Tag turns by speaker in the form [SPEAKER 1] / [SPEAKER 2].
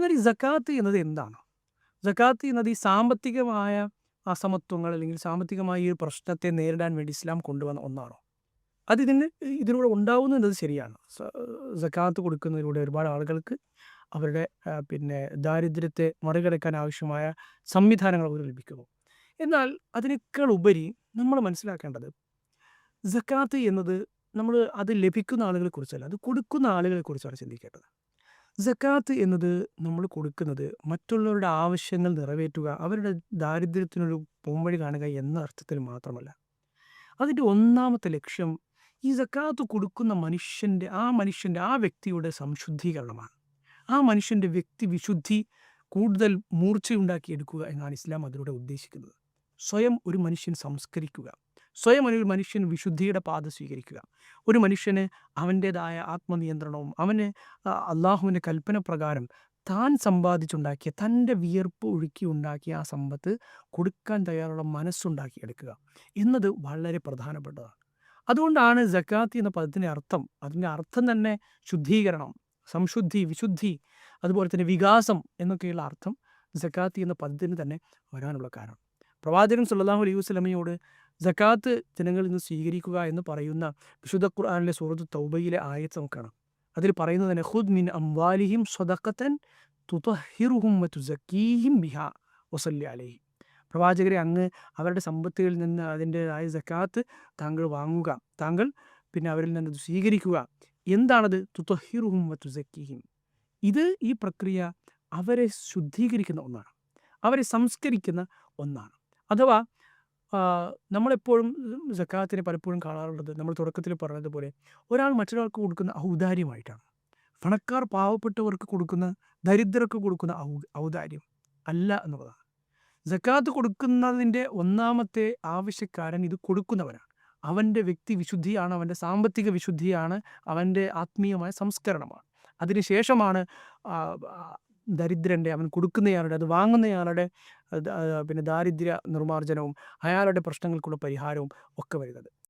[SPEAKER 1] എന്നാൽ ഈ സക്കാത്ത് എന്നത് എന്താണ്? സക്കാത്ത് എന്നത് ഈ സാമ്പത്തികമായ അസമത്വങ്ങൾ അല്ലെങ്കിൽ സാമ്പത്തികമായ ഈ പ്രശ്നത്തെ നേരിടാൻ വേണ്ടി ഇസ്ലാം കൊണ്ടുവന്ന ഒന്നാണോ? അത് ഇതിലൂടെ ഉണ്ടാവുന്നു എന്നത് ശരിയാണ്. സക്കാത്ത് കൊടുക്കുന്നതിലൂടെ ഒരുപാട് ആളുകൾക്ക് അവരുടെ പിന്നെ ദാരിദ്ര്യത്തെ മറികടക്കാൻ ആവശ്യമായ സംവിധാനങ്ങൾ അവർ ലഭിക്കുന്നു. എന്നാൽ അതിനേക്കാൾ ഉപരി നമ്മൾ മനസ്സിലാക്കേണ്ടത് സക്കാത്ത് എന്നത് നമ്മൾ അത് ലഭിക്കുന്ന ആളുകളെ കുറിച്ചല്ല അത് കൊടുക്കുന്ന ആളുകളെ കുറിച്ചാണ് ചിന്തിക്കേണ്ടത്. സക്കാത്ത് എന്നത് നമ്മൾ കൊടുക്കുന്നത് മറ്റുള്ളവരുടെ ആവശ്യങ്ങൾ നിറവേറ്റുക അവരുടെ ദാരിദ്ര്യത്തിനൊരു പോംവഴി കാണുക എന്ന അർത്ഥത്തിൽ മാത്രമല്ല. അതിന്റെ ഒന്നാമത്തെ ലക്ഷ്യം ഈ സക്കാത്ത് കൊടുക്കുന്ന മനുഷ്യന്റെ ആ മനുഷ്യന്റെ ആ വ്യക്തിയുടെ സംശുദ്ധീകരണമാണ്. ആ മനുഷ്യന്റെ വ്യക്തി വിശുദ്ധി കൂടുതൽ മൂർച്ചയുണ്ടാക്കിയെടുക്കുക എന്നാണ് ഇസ്ലാം അതിലൂടെ ഉദ്ദേശിക്കുന്നത്. സ്വയം ഒരു മനുഷ്യൻ സംസ്കരിക്കുക. സ്വയം ഒരു മനുഷ്യൻ വിശുദ്ധിയുടെ പാത സ്വീകരിക്കുക. ഒരു മനുഷ്യന് അവന്റേതായ ആത്മനിയന്ത്രണവും അവന് അള്ളാഹുവിന്റെ കൽപ്പന പ്രകാരം താൻ സമ്പാദിച്ചുണ്ടാക്കിയ തന്റെ വിയർപ്പ് ഒഴുക്കി ഉണ്ടാക്കിയ ആ സമ്പത്ത് കൊടുക്കാൻ തയ്യാറുള്ള മനസ്സുണ്ടാക്കിയെടുക്കുക എന്നത് വളരെ പ്രധാനപ്പെട്ടതാണ്. അതുകൊണ്ടാണ് ജക്കാത്ത് എന്ന പദത്തിന്റെ അർത്ഥം അതിന്റെ അർത്ഥം തന്നെ ശുദ്ധീകരണം സംശുദ്ധി വിശുദ്ധി അതുപോലെ തന്നെ വികാസം എന്നൊക്കെയുള്ള അർത്ഥം ജക്കാത്തി എന്ന പദത്തിന് തന്നെ വരാനുള്ള കാരണം. പ്രവാചകൻ സുല്ലാഹു അലൈഹി വസ്ലമയോട് ജക്കാത്ത് ജനങ്ങളിൽ നിന്ന് സ്വീകരിക്കുക എന്ന് പറയുന്ന വിശുദ്ധ ഖുർആാനിലെ സൂറത്ത് തൗബയിലെ ആയത്ത് നമുക്കാണ് അതിൽ പറയുന്നത് തന്നെ ഹുദ് മിൻ അംവാലിഹിം സ്വതക്കത്തൻ തുതഹിറുഹും തുസക്കീഹിം ബിഹ വസല്ലി അലൈഹി. പ്രവാചകരെ അങ്ങ് അവരുടെ സമ്പത്തുകളിൽ നിന്ന് അതിന്റെതായ ജക്കാത്ത് താങ്കൾ വാങ്ങുക താങ്കൾ പിന്നെ അവരിൽ നിന്ന് സ്വീകരിക്കുക. എന്താണത്? തുതഹിറുഹും തുസക്കീഹിം. ഇത് ഈ പ്രക്രിയ അവരെ ശുദ്ധീകരിക്കുന്ന ഒന്നാണ്. അവരെ സംസ്കരിക്കുന്ന ഒന്നാണ്. അഥവാ നമ്മളെപ്പോഴും സക്കാത്തിനെ പലപ്പോഴും കാണാറുള്ളത് നമ്മൾ തുടക്കത്തിൽ പറഞ്ഞതുപോലെ ഒരാൾ മറ്റൊരാൾക്ക് കൊടുക്കുന്ന ഔദാര്യമായിട്ടാണ്. പണക്കാർ പാവപ്പെട്ടവർക്ക് കൊടുക്കുന്ന ദരിദ്രർക്ക് കൊടുക്കുന്ന ഔ ഔദാര്യം അല്ല എന്നുള്ളതാണ്. ജക്കാത്ത് കൊടുക്കുന്നതിന്റെ ഒന്നാമത്തെ ആവശ്യക്കാരൻ ഇത് കൊടുക്കുന്നവനാണ്. അവന്റെ വ്യക്തി വിശുദ്ധിയാണ് അവന്റെ സാമ്പത്തിക വിശുദ്ധിയാണ് അവന്റെ ആത്മീയമായ സംസ്കരണമാണ്. അതിനുശേഷമാണ് ദരിദ്രന്റെ അവൻ കൊടുക്കുന്നയാളുടെ അത് വാങ്ങുന്നയാളുടെ പിന്നെ ദാരിദ്ര്യ നിർമ്മാർജനവും അയാളുടെ പ്രശ്നങ്ങൾക്കുള്ള പരിഹാരവും ഒക്കെ വരുന്നത്.